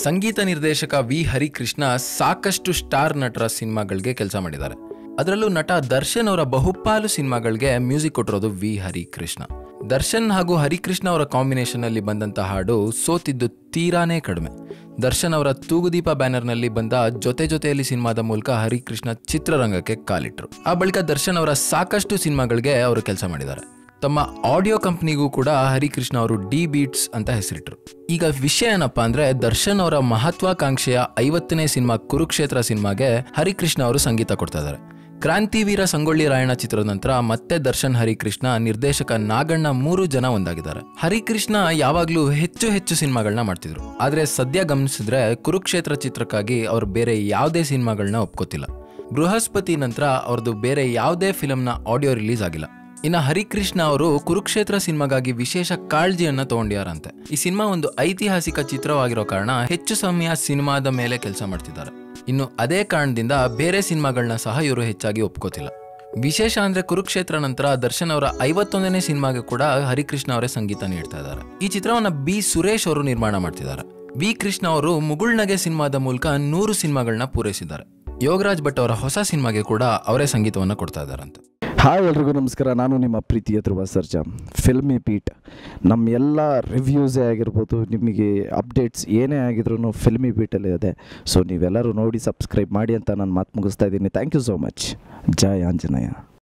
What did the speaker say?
ಸಂಗೀತ ನಿರ್ದೇಶಕ ವಿ. ಹರಿಕೃಷ್ಣ ಸಾಕಷ್ಟು ಸ್ಟಾರ್ ನಟರ ಸಿನಿಮಾಗಳಿಗೆ ಕೆಲಸ ಮಾಡಿದ್ದಾರೆ. ಅದರಲ್ಲೂ ನಟ ದರ್ಶನ್ ಅವರ ಬಹುಪಾಲು ಸಿನಿಮಾಗಳಿಗೆ ಮ್ಯೂಸಿಕ್ ಕೊಟ್ಟಿರೋದು ವಿ. ಹರಿಕೃಷ್ಣ. ದರ್ಶನ್ ಹಾಗೂ ಹರಿಕೃಷ್ಣ ಅವರ ಕಾಂಬಿನೇಷನ್ ಅಲ್ಲಿ ಬಂದಂತ ಹಾಡು ಸೋತಿದ್ದು ತೀರಾನೇ ಕಡಿಮೆ. ದರ್ಶನ್ ಅವರ ತೂಗುದೀಪ ಬ್ಯಾನರ್ನಲ್ಲಿ ಬಂದ ಜೊತೆ ಜೊತೆಯಲ್ಲಿ ಸಿನಿಮಾದ ಮೂಲಕ ಹರಿಕೃಷ್ಣ ಚಿತ್ರರಂಗಕ್ಕೆ ಕಾಲಿಟ್ರು. ಆ ಬಳಿಕ ದರ್ಶನ್ ಅವರ ಸಾಕಷ್ಟು ಸಿನಿಮಾಗಳಿಗೆ ಅವರು ಕೆಲಸ ಮಾಡಿದ್ದಾರೆ. ತಮ್ಮ ಆಡಿಯೋ ಕಂಪ್ನಿಗೂ ಕೂಡ ಹರಿಕೃಷ್ಣ ಅವರು ಡಿ ಬೀಟ್ಸ್ ಅಂತ ಹೆಸರಿಟ್ರು. ಈಗ ವಿಷಯ ಏನಪ್ಪಾ ಅಂದ್ರೆ ದರ್ಶನ್ ಅವರ ಮಹತ್ವಾಕಾಂಕ್ಷೆಯ ಐವತ್ತನೇ ಸಿನಿಮಾ ಕುರುಕ್ಷೇತ್ರ ಸಿನಿಮಾಗೆ ಹರಿಕೃಷ್ಣ ಅವರು ಸಂಗೀತ ಕೊಡ್ತಾ ಇದ್ದಾರೆ. ಕ್ರಾಂತಿವೀರ ಸಂಗೊಳ್ಳಿ ರಾಯಣ್ಣ ಚಿತ್ರದ ನಂತರ ಮತ್ತೆ ದರ್ಶನ್ ಹರಿಕೃಷ್ಣ ನಿರ್ದೇಶಕ ನಾಗಣ್ಣ ಮೂರು ಜನ ಒಂದಾಗಿದ್ದಾರೆ. ಹರಿಕೃಷ್ಣ ಯಾವಾಗ್ಲೂ ಹೆಚ್ಚು ಹೆಚ್ಚು ಸಿನಿಮಾಗಳನ್ನ ಮಾಡ್ತಿದ್ರು. ಆದ್ರೆ ಸದ್ಯ ಗಮನಿಸಿದ್ರೆ ಕುರುಕ್ಷೇತ್ರ ಚಿತ್ರಕ್ಕಾಗಿ ಅವ್ರು ಬೇರೆ ಯಾವುದೇ ಸಿನಿಮಾಗಳನ್ನ ಒಪ್ಕೋತಿಲ್ಲ. ಬೃಹಸ್ಪತಿ ನಂತರ ಅವ್ರದ್ದು ಬೇರೆ ಯಾವುದೇ ಫಿಲಂನ ಆಡಿಯೋ ರಿಲೀಸ್ ಆಗಿಲ್ಲ. ಇನ್ನು ಹರಿಕೃಷ್ಣ ಅವರು ಕುರುಕ್ಷೇತ್ರ ಸಿನಿಮಾಗಾಗಿ ವಿಶೇಷ ಕಾಳಜಿಯನ್ನ ತಗೊಂಡ್ಯಾರಂತೆ. ಈ ಸಿನಿಮಾ ಒಂದು ಐತಿಹಾಸಿಕ ಚಿತ್ರವಾಗಿರೋ ಕಾರಣ ಹೆಚ್ಚು ಸಮಯ ಸಿನಿಮಾದ ಮೇಲೆ ಕೆಲಸ ಮಾಡ್ತಿದ್ದಾರೆ. ಇನ್ನು ಅದೇ ಕಾರಣದಿಂದ ಬೇರೆ ಸಿನಿಮಾಗಳನ್ನ ಸಹ ಇವರು ಹೆಚ್ಚಾಗಿ ಒಪ್ಕೋತಿಲ್ಲ. ವಿಶೇಷ ಅಂದ್ರೆ ಕುರುಕ್ಷೇತ್ರ ನಂತರ ದರ್ಶನ್ ಅವರ ಐವತ್ತೊಂದನೇ ಸಿನಿಮಾಗೆ ಕೂಡ ಹರಿಕೃಷ್ಣ ಅವರೇ ಸಂಗೀತ ನೀಡ್ತಾ ಇದ್ದಾರೆ. ಈ ಚಿತ್ರವನ್ನ ಬಿ ಸುರೇಶ್ ಅವರು ನಿರ್ಮಾಣ ಮಾಡ್ತಿದ್ದಾರೆ. ವಿ ಕೃಷ್ಣ ಅವರು ಮುಗುಳ್ನಗೆ ಸಿನಿಮಾದ ಮೂಲಕ ನೂರು ಸಿನಿಮಾಗಳನ್ನ ಪೂರೈಸಿದ್ದಾರೆ. ಯೋಗರಾಜ್ ಭಟ್ ಅವರ ಹೊಸ ಸಿನಿಮಾಗೆ ಕೂಡ ಅವರೇ ಸಂಗೀತವನ್ನ ಕೊಡ್ತಾ ಇದ್ದಾರಂತೆ. ಹಾಯ್ ಎಲ್ರಿಗೂ ನಮಸ್ಕಾರ. ನಾನು ನಿಮ್ಮ ಪ್ರೀತಿಯ ಧ್ರುವ ಸರ್ಜಾ ಫಿಲ್ಮಿ ಪೀಟ್ ನಮ್ಮ ಎಲ್ಲ ರಿವ್ಯೂಸೇ ಆಗಿರ್ಬೋದು, ನಿಮಗೆ ಅಪ್ಡೇಟ್ಸ್ ಏನೇ ಆಗಿದ್ರು ಫಿಲ್ಮಿ ಪೀಟಲ್ಲಿ ಇದೆ. ಸೊ ನೀವೆಲ್ಲರೂ ನೋಡಿ ಸಬ್ಸ್ಕ್ರೈಬ್ ಮಾಡಿ ಅಂತ ನಾನು ಮಾತು ಮುಗಿಸ್ತಾ ಇದ್ದೀನಿ. Thank you so much Jaya Anjaneya.